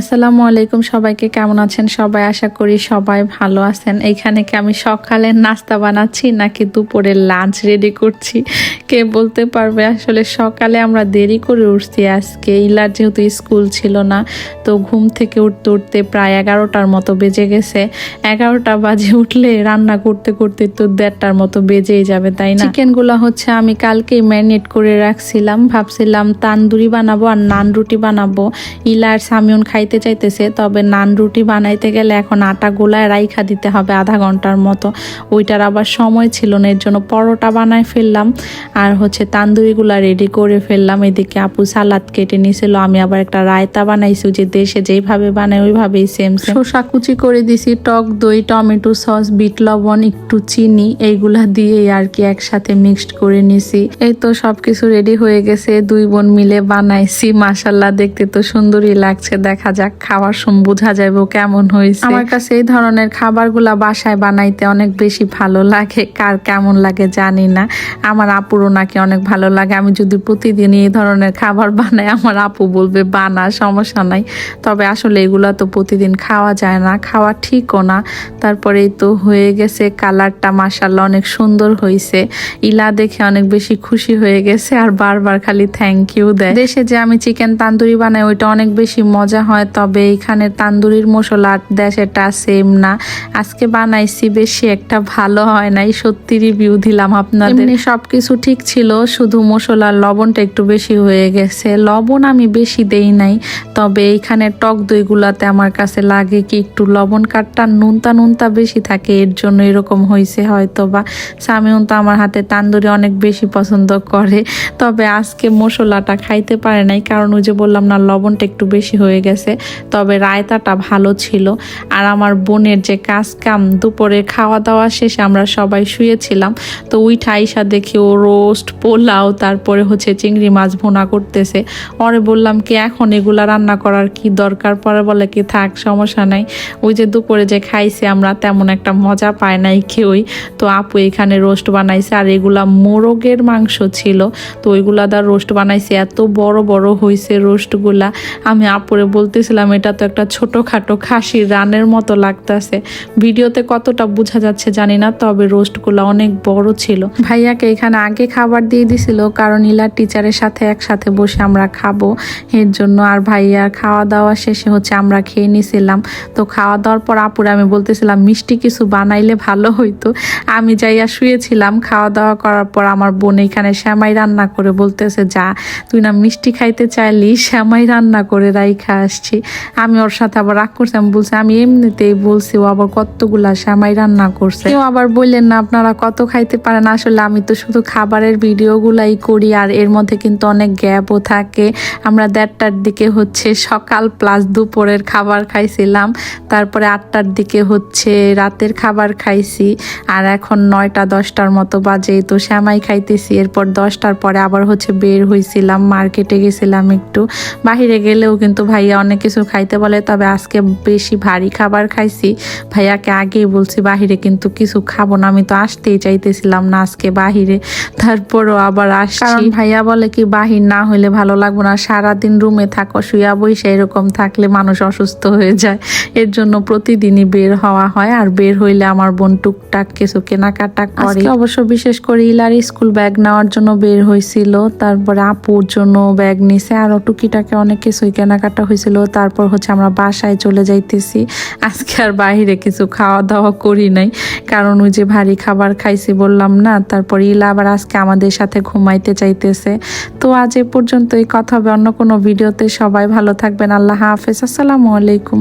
আসসালামু আলাইকুম, সবাইকে কেমন আছেন? সবাই আশা করি সবাই ভালো আছেন। এইখানে কি আমি সকালে নাস্তা বানাচ্ছি নাকি দুপুরে লাঞ্চ রেডি করছি? কে বলতে পারবে? আসলে সকালে আমরা দেরি করে উঠছি আজকে। ইলার যেহেতু স্কুল ছিল না, তো ঘুম থেকে উঠতে উঠতে প্রায় এগারোটার মতো বেজে গেছে। এগারোটা বাজে উঠলে রান্না করতে করতে তো দেড়টার মতো বেজেই যাবে, তাই না? চিকেনগুলো হচ্ছে আমি কালকেই ম্যারিনেট করে রাখছিলাম। ভাবছিলাম তান্দুরি বানাবো আর নান রুটি বানাবো। ইলার, সামিউন খাইতে চাইতেছে, তবে নান রুটি বানাইতে গেলে এখন আটা গোলায় রাইখা দিতে হবে আধা ঘণ্টার মতো। ওইটার আবার সময় ছিল না, এর জন্য পরোটা বানায় ফেললাম, আর হচ্ছে তান্দুরিগুলা রেডি করে ফেললাম। এদিকে আপু সালাদ কেটে নিয়েছিল আমি আবার একটা রায়তা বানাইছি যে দেশে যেইভাবে বানাই ওইভাবেই সেম সেম শসা কুচি করে দিছি, টক দই, টমেটো সস, বিট লবণ, একটু চিনি, এইগুলা দিয়ে আর কি একসাথে মিক্সড করে নিছি। এই তো সবকিছু রেডি হয়ে গেছে, দুই বোন মিলে বানাইছি মাসাল্লাহ দেখতে তো সুন্দরই লাগছে, দেখা যাক, খাওয়ার সময় বোঝা যাবে কেমন হয়েছে। আমার কাছে এই ধরনের খাবারগুলা বাসায় বানাইতে অনেক বেশি ভালো লাগে, কার কেমন লাগে জানি না। আমার আপুরও নাকি অনেক ভালো লাগে। আমি যদি প্রতিদিন এই ধরনের খাবার বানাই, আমার আপু বলবে, বানা, সমস্যা নাই। তবে আসলে এগুলা তো প্রতিদিন খাওয়া যায় না, খাওয়া ঠিকও না। তারপরেই তো হয়ে গেছে, কালারটা মাসাল্লাহ অনেক সুন্দর হয়েছে ইলা দেখে অনেক বেশি খুশি হয়ে গেছে, আর বারবার খালি থ্যাংক ইউ দেয়। দেশে যে আমি চিকেন তান্দুরি বানাই, ওইটা অনেক বেশি মজা হয়। তবে এখানে তান্দুরির মশলা দেশেটা সেম না। আজকে বানাইছি বেশি একটা, ভালো হয় নাই, সত্যি রিভিউ দিলাম আপনাদের। এমনি সবকিছু ঠিক ছিল, শুধু মশলার লবণটা একটু বেশি হয়ে গেছে। লবণ আমি বেশি দেই নাই, তবে এইখানে টক দইগুলাতে আমার কাছে লাগে কি একটু লবণ কাঠটা নুনতা নুনতা বেশি থাকে, এর জন্য এরকম হয়েছে হয়তো বা সামিউন তো আমার হাতে তান্দুরি অনেক বেশি পছন্দ করে, তবে আজকে মশলাটা খাইতে পারে নাই, কারণ ওই যে বললাম না, লবণটা একটু বেশি হয়ে গেছে। তবে রায়তাটা ভালো ছিল। আর আমার বোনের যে কাজ কাম দুপুরে খাওয়া দাওয়া শেষে আমরা সবাই শুয়েছিলাম। তো ওই ঠাইসা দেখি ও রোস্ট, পোলাও, তারপরে হচ্ছে চিংড়ি মাছ ভোনা করতেছে। পরে বললাম কি, এখন এগুলা রান্না করার কি দরকার? পরে বলে কি, থাক, সমস্যা নাই। ওই যে দুপুরে যে খাইছে আমরা, তেমন একটা মজা পায় নাই কেউই। তো আপু এখানে রোস্ট বানাইছে, আর এগুলা মোরগের মাংস ছিল। তো ওইগুলা দা রোস্ট বানাইছে, এত বড় বড় হয়েছে রোস্টগুলা। আমি আপুরে বলতেছিলাম, এটা তো একটা ছোটোখাটো খাসির রানের মতো লাগতেছে। ভিডিওতে কতটা বোঝা যাচ্ছে জানি না, তবে রোস্টগুলো অনেক বড় ছিল। ভাইয়াকে এখানে আগে খাবার দিয়ে দিছিল, কারণ ইলার টিচারের সাথে একসাথে বসে আমরা খাব। এর জন্য আর ভাইয়ার খাওয়া দাওয়া শেষে হচ্ছে আমরা খেয়ে নিছিলাম। তো খাওয়া দাওয়ার পর আপুরে আমি বলতেছিলাম, মিষ্টি কিছু বানাইলে ভালো হইতো। আমি যাইয়া শুয়েছিলাম খাওয়া দাওয়া করার পর আমার বোন এখানে শ্যামাই রান্না করে বলতেছে, যা, তুই না মিষ্টি খাইতে চাইলি, শ্যামাই রান্না করে রাইখা আসছি। আমি ওর সাথে আবার রাগ করছি, আমি বলছি, আমি এমনিতেই বলছি, ও আবার কতগুলা শ্যামাই রান্না করছে। কেউ আবার বললেন, না, আপনারা কত খাইতে পারেন? আসলে আমি তো শুধু খাবারের ভিডিওগুলাই করি, আর এর মধ্যে কিন্তু অনেক গ্যাপও থাকে। আমরা দেড়টার দিকে হচ্ছে সকাল প্লাস দুপুরের খাবার খাইছিলাম, তারপরে আটটার দিকে হচ্ছে রাতের খাবার খাইছি, আর এখন নয়টা, দশটার মতো বাজে, তো শ্যামাই খাইতেছি। এরপর দশটার পরে আবার হচ্ছে বের হয়েছিলাম মার্কেটে গেছিলাম একটু। বাহিরে গেলেও কিন্তু ভাইয়া অনেক কিছু খাইতে বলে তবে আজকে বেশি ভারী খাবার খাইছি। ভাইয়াকে আগেই বলছি বাহিরে কিন্তু কিছু খাব না। আমি তো আসতেই চাইতেছিলাম না আজকে বাহিরে। তারপরও আবার আসছি। কারণ ভাইয়া বলে কি বাহির না হইলে ভালো লাগবে না। সারাদিন রুমে থাকো শুয়া বইসে এরকম থাকলে মানুষ অসুস্থ হয়ে যায়। এর জন্য প্রতিদিনই বের হওয়া হয় আর বের হইলে আমার বোন টুকটাক কিছু কেনাকাটা করে। অবশ্য বিশেষ করে ইলার স্কুল ব্যাগ নেওয়ার জন্য বের হয়েছিল তারপরে আপুর জন্য ব্যাগ নিছে আরও টুকিটাকে অনেক কিছুই কেনাকাটা হয়েছিল তারপর হচ্ছে আমরা বাসায় চলে যাইতেছি। আজকে আর বাহিরে কিছু খাওয়া দাওয়া করি নাই। কারণ ওই যে ভারী খাবার খাইছি বললাম না, তারপর ইলা আবার আজকে আমাদের সাথে ঘুমাইতে চাইতেছে। তো আজ এ পর্যন্ত এই কথা হবে অন্য কোনো ভিডিওতে। সবাই ভালো থাকবেন, আল্লাহ হাফেজ। আসসালামু আলাইকুম।